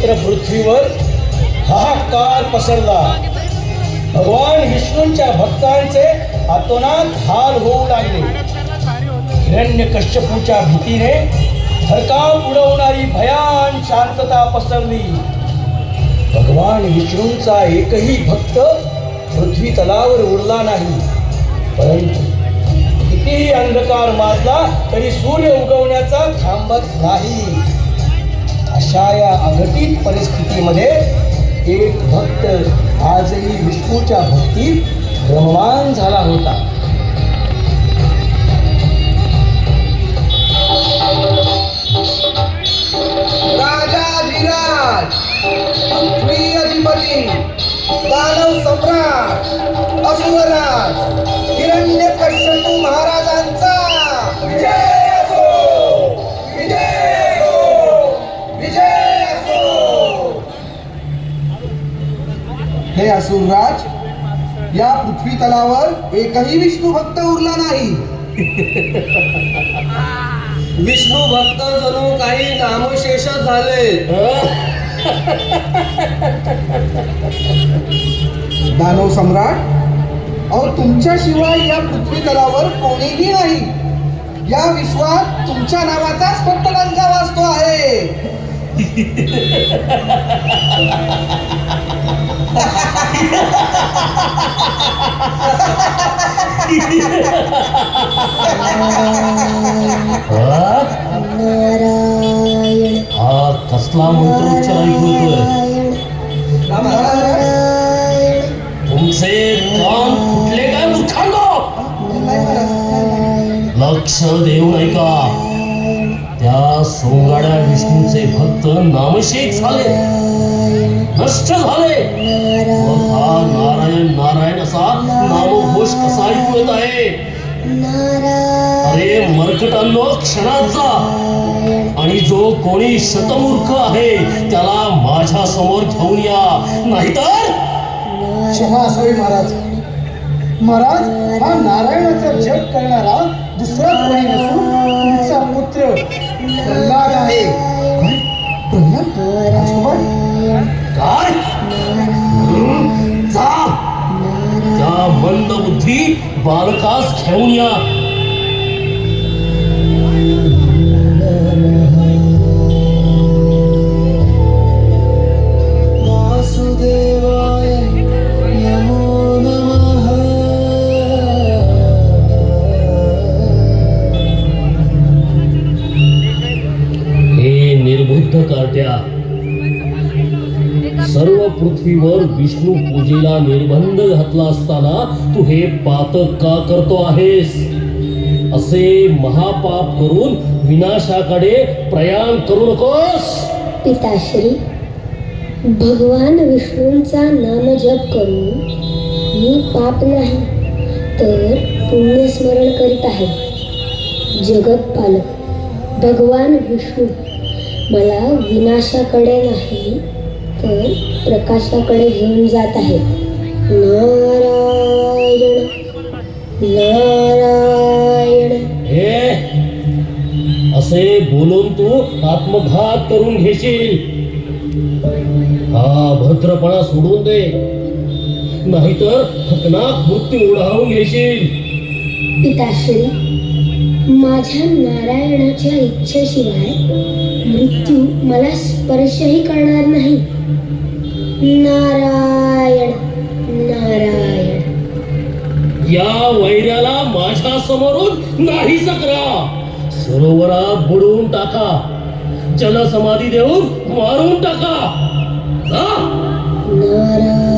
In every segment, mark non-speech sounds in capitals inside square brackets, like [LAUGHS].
सर्वत्र पृथ्वीवर हाहाकार पसरला. भगवान विष्णूंच्या भक्तांचे आतोनात हाल होऊ लागले. हिरण्य कश्यपूच्या भीतीने थरकाप उडवणारी भयान शांतता पसरली. भगवान विष्णूंचा एकही भक्त पृथ्वी तलावर उडला नाही. परंतु कितीही अंधकार माजला तरी सूर्य उगवण्याचा थांबत नाही. अशा या अघटित परिस्थितीमध्ये एक भक्त आजही विष्णूच्या भक्तीत रममान झाला होता. राजाधिराज अधिपती दानव सम्राट असुवराज हिरण्य महाराज असुरराज या पृथ्वी तलावर एकही विष्णू भक्त उरला नाही. [LAUGHS] विष्णू भक्त जणू काही नामशेष झाले. [LAUGHS] दानव सम्राट अहो तुमच्याशिवाय या पृथ्वी तलावर कोणीही नाही. या विश्वात तुमच्या नावाचाच फक्त डंका वाजतो आहे. हा कसला मंत्रोच्चार ऐकवतोय तुमचे कान कुठले काय मुखांडो लक्ष देऊ ऐका सोंगाड्या विष्णूचे भक्त नामशेक झाले. नष्ट झाले. हा नारायण नारायण असा नामघोष कसा ऐकू येत आहे? अरे मरकटांनो क्षणात जा. आणि जो कोणी शतमूर्ख आहे त्याला माझ्यासमोर घेऊन या. नाहीतर? क्षमा असावी महाराज. महाराज हा नारायणाचा जप करणारा दुसरा कोणी नसून तुमचा पुत्र. प्रल्हाद आहे. काय? राजकुमार काय? हं? जा त्या मंद बुद्धी बालकास घेऊन या. कार्ट्या सर्व पृथ्वीवर विष्णू पूजेला निर्बंध घातला असताना तू हे पातक का करतो आहेस? असे महापाप करून विनाशाकडे प्रयाण करू नकोस. पिताश्री भगवान विष्णूंचा नामजप करून मी पाप नाही तर पुण्यस्मरण करीत आहे. जगत पालक भगवान विष्णू. मला विनाशाकडे नाही तर प्रकाशाकडे घेऊन जात आहे. नारायण नारायण. हे असे बोलून तू आत्मघात करून घेशील. हा भद्रपणा सोडून दे. नाहीतर हकनाक मृत्यू ओढावून घेशील. पिताश्री माझ्या नारायणाच्या इच्छेशिवाय मृत्यू मला स्पर्शही करणार नाही. नारायण नारायण. या वैऱ्याला माझ्या समोरून नाही करा. सरोवरात बुडवून टाका. जलसमाधी देऊन मारून टाका. नारायण.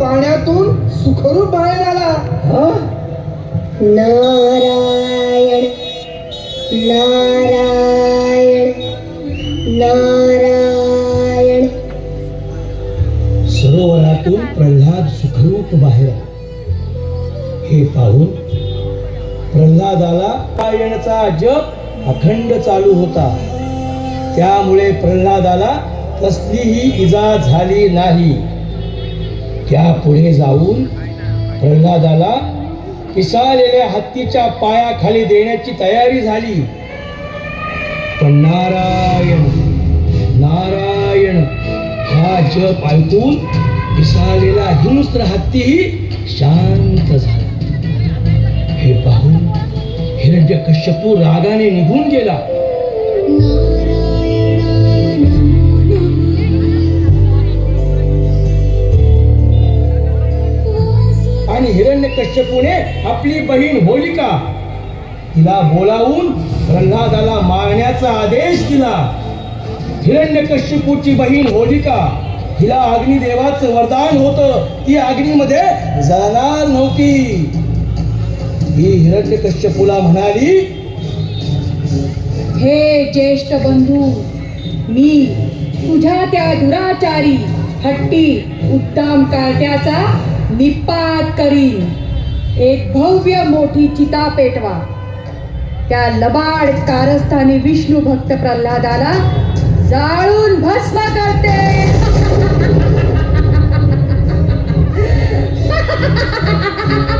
पाण्यातून सुखरूप बाहेर आला. नारायण नारायण नारायण. सरोवरातून प्रल्हाद सुखरूप बाहेर आला. हे पाहून प्रल्हादाला नारायणचा जप अखंड चालू होता. त्यामुळे प्रल्हादाला कसलीही इजा झाली नाही. त्या पुढे जाऊन प्रल्हादाला पिसाळलेल्या हत्तीच्या पायाखाली देण्याची तयारी झाली. पण नारायण नारायण हा जप ऐकून पिसाळलेला हिंस्त्र हत्तीही शांत झाला. हे पाहून हिरण्य कश्यपू रागाने निघून गेला. आणि हिरण्य कश्यपूने आपली बहीण होलिका तिला बोलावून प्रल्हादाला मारण्याचा आदेश दिला. हिरण्य कश्यपूची बहीण होलिका हिला अग्निदेवाचं वरदान होतं. ती अग्नीमध्ये जाणार नव्हती. ही हिरण्य कश्यपूला म्हणाली हे ज्येष्ठ बंधू मी तुझ्या त्या दुराचारी हट्टी उत्तम कार्ट्याचा निपात करीन. एक भव्य मोठी चिता पेटवा. त्या लबाड कारस्थानी विष्णू भक्त प्रल्हादाला जाळून भस्म करते. नारायण [LAUGHS]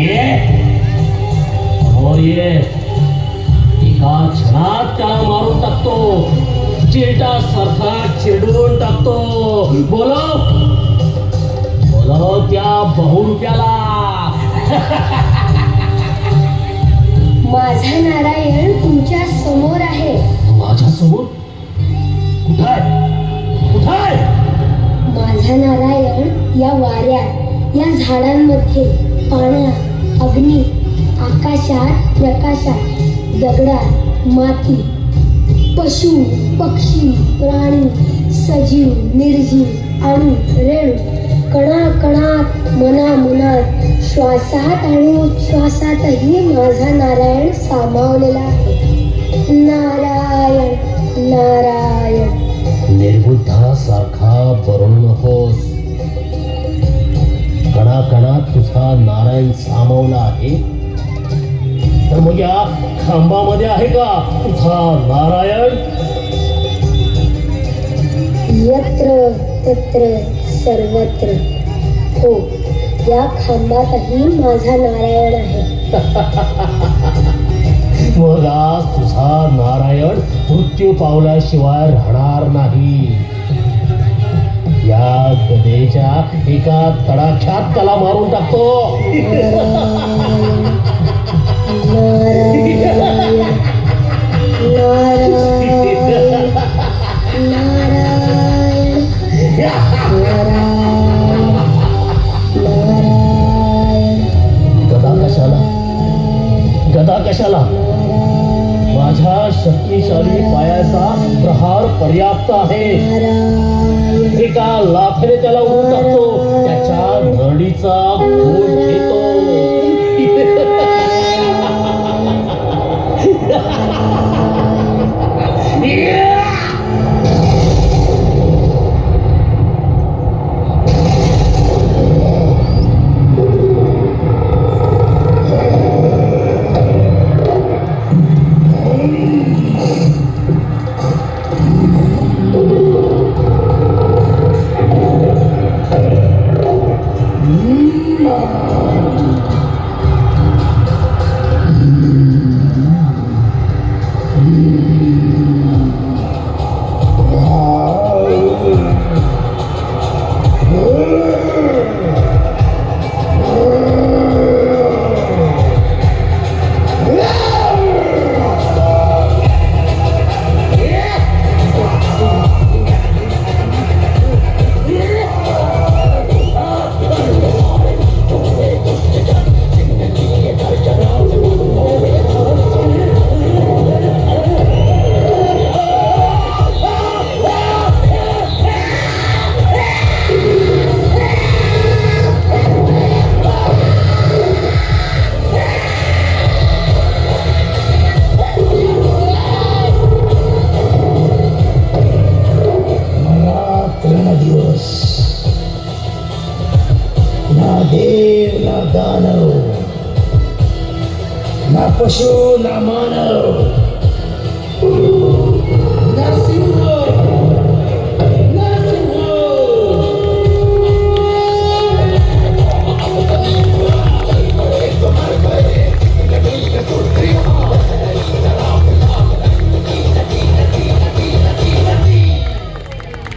ये। समोर ये। एका क्षणात त्याला मारून टाकतो। चिरटा सारखा चिरडून टाकतो। त्या बहुरूप्याला। माझा नारायण तुमच्यासमोर आहे. माझ्यासमोर? कुठाय? कुठाय? माझा नारायण या वाऱ्यात या झाडांमध्ये पाण्यात अग्नी आकाशात प्रकाशात दगडात माती. पशु पक्षी प्राणी सजीव निर्जीव आणि रेणू. कणा कणात मना मनात श्वासात आणि उच्छ्वासातही माझा नारायण सामावलेला आहे. नारायण नारायण. निर्बुद्धासारखा बनू होस. कणाकणात तुझा नारायण सामावला आहे. तर मग या खांबामध्ये आहे का तुझा नारायण? यत्र तत्र सर्वत्र. हो या खांबातही माझा नारायण आहे. [LAUGHS] मग आज तुझा नारायण मृत्यू पावल्याशिवाय राहणार नाही. या गदेच्या एका तडाख्यात त्याला मारून टाकतो. [LAUGHS] จาก পশু না মানব।